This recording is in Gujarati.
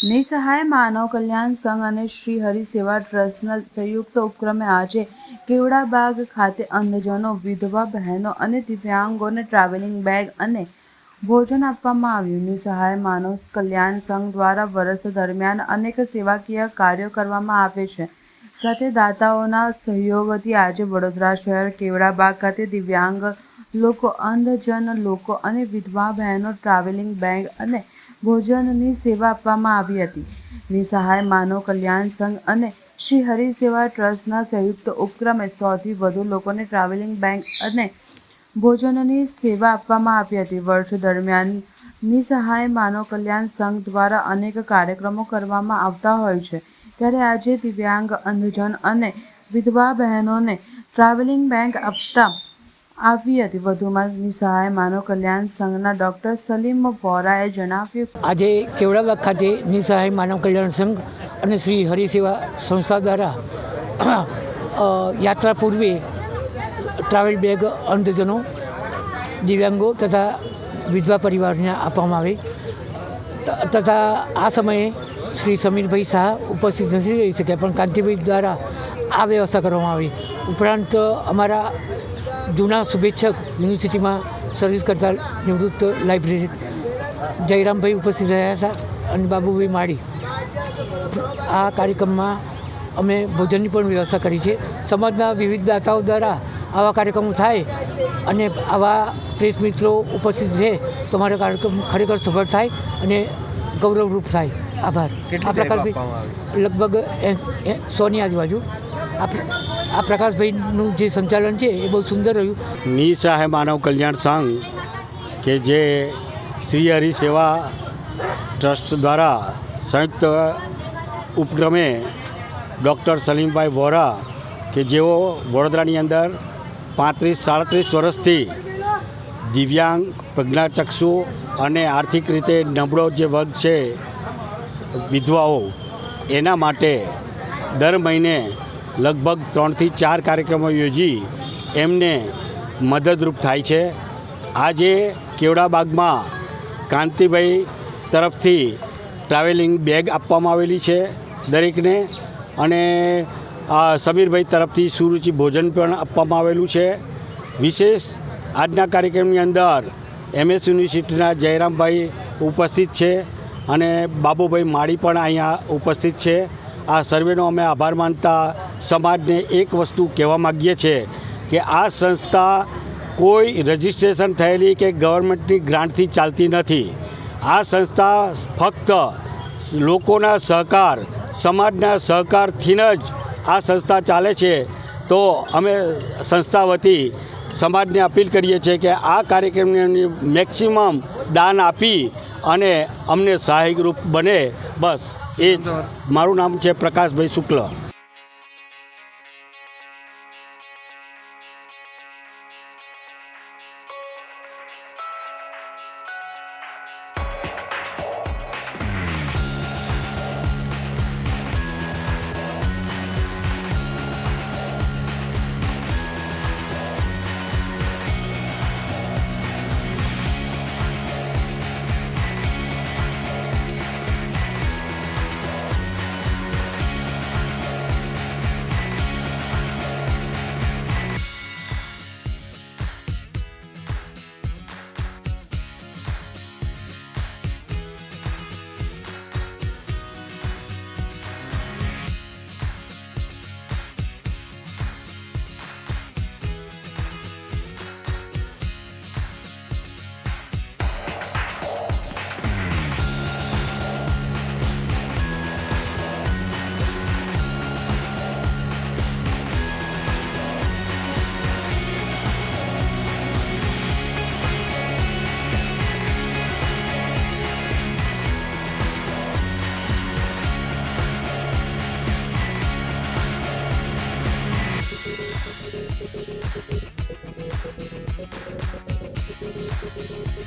નિસહાય માનવ કલ્યાણ સંઘ અને શ્રી હરિ સેવા ટ્રસ્ટના સંયુક્ત ઉપક્રમે આજે કેવડાબાગ ખાતે અંધજનો, વિધવા બહેનો અને દિવ્યાંગોને ટ્રાવેલિંગ બેગ અને ભોજન આપવામાં આવ્યું. નિસહાય માનવ કલ્યાણ સંઘ દ્વારા વર્ષ દરમિયાન અનેક સેવાકીય કાર્યો કરવામાં આવે છે. સાથે દાતાઓના સહયોગથી આજે વડોદરા શહેર કેવડાબાગ ખાતે દિવ્યાંગ લોકો અંધજન, લોકો અને વિધવા બહેનો ટ્રાવેલિંગ બેગ અને ભોજનની સેવા આપવામાં આવી હતી. નિસહાય માનવ કલ્યાણ સંઘ અને શ્રી હરિ સેવા ટ્રસ્ટના સંયુક્ત ઉપક્રમે સોથી વધુ લોકોને ટ્રાવેલિંગ બેગ અને ભોજનની સેવા આપવામાં આવી હતી. વર્ષ દરમિયાન નિસહાય માનવ કલ્યાણ સંઘ દ્વારા અનેક કાર્યક્રમો કરવામાં આવતા હોય છે. ત્યારે આજે દિવ્યાંગ, અંધજન અને વિધવા બહેનોને ટ્રાવેલિંગ બેગ આપતા આવી હતી. વધુમાં નિસહાય માનવ કલ્યાણ સંઘના ડૉક્ટર સલીમ વોરાએ જણાવ્યું આજે કેવડાબાગ ખાતે નિસહાય માનવ કલ્યાણ સંઘ અને શ્રી હરિસેવા સંસ્થા દ્વારા યાત્રા પૂર્વે ટ્રાવેલ બેગ અંધજનો, દિવ્યાંગો તથા વિધવા પરિવારને આપવામાં આવે. તથા આ સમયે શ્રી સમીરભાઈ શાહ ઉપસ્થિત નથી રહી શક્યા, પણ કાંતિભાઈ દ્વારા આ વ્યવસ્થા કરવામાં આવી. ઉપરાંત અમારા જૂના શુભેચ્છક યુનિવર્સિટીમાં સર્વિસ કરતા નિવૃત્ત લાઇબ્રેરી જયરામભાઈ ઉપસ્થિત રહ્યા હતા અને બાબુભાઈ માળી. આ કાર્યક્રમમાં અમે ભોજનની પણ વ્યવસ્થા કરી છે. સમાજના વિવિધ દાતાઓ દ્વારા આવા કાર્યક્રમો થાય અને આવા પ્રેસ મિત્રો ઉપસ્થિત રહે તો અમારો કાર્યક્રમ ખરેખર સફળ થાય અને ગૌરવરૂપ થાય. આભાર. આ પ્રકારથી લગભગ સોની આજુબાજુ. આ પ્રકાશભાઈનું જે સંચાલન છે એ બહુ સુંદર રહ્યું. શાહે માનવ કલ્યાણ સંઘ કે જે શ્રી હરિ સેવા ટ્રસ્ટ દ્વારા સંયુક્ત ઉપક્રમે ડૉક્ટર સલીમભાઈ વોરા કે જેઓ વડોદરાની અંદર પાંત્રીસ, સાડત્રીસ વર્ષથી દિવ્યાંગ પ્રજ્ઞાચક્ષુ અને આર્થિક રીતે નબળો જે વર્ગ છે, વિધવાઓ, એના માટે દર મહિને લગભગ ત્રણથી ચાર કાર્યક્રમો યોજી એમને મદદરૂપ થાય છે. આજે કેવડાબાગમાં કાંતિભાઈ તરફથી ટ્રાવેલિંગ બેગ આપવામાં આવેલી છે દરેકને અને સમીરભાઈ તરફથી સુરુચિ ભોજન પણ આપવામાં આવેલું છે. વિશેષ આજના કાર્યક્રમની અંદર એમએસ યુનિવર્સિટીના જયરામભાઈ ઉપસ્થિત છે અને બાબુભાઈ માળી પણ અહીંયા ઉપસ્થિત છે. આ સર્વેનો અમે આભાર માનતા સમાજને એક વસ્તુ કહેવા માગીએ છીએ કે આ સંસ્થા કોઈ રજિસ્ટ્રેશન થયેલી કે ગવર્મેન્ટની ગ્રાન્ટથી ચાલતી નથી. આ સંસ્થા ફક્ત લોકોના સહકાર, સમાજના સહકારથી જ આ સંસ્થા ચાલે છે. તો અમે સંસ્થા વતી સમાજને અપીલ કરીએ છીએ કે આ કાર્યક્રમની મેક્સિમમ દાન આપી અને અમને સહાયકરૂપ બને. બસ એ જ. મારું નામ છે પ્રકાશભાઈ શુક્લ.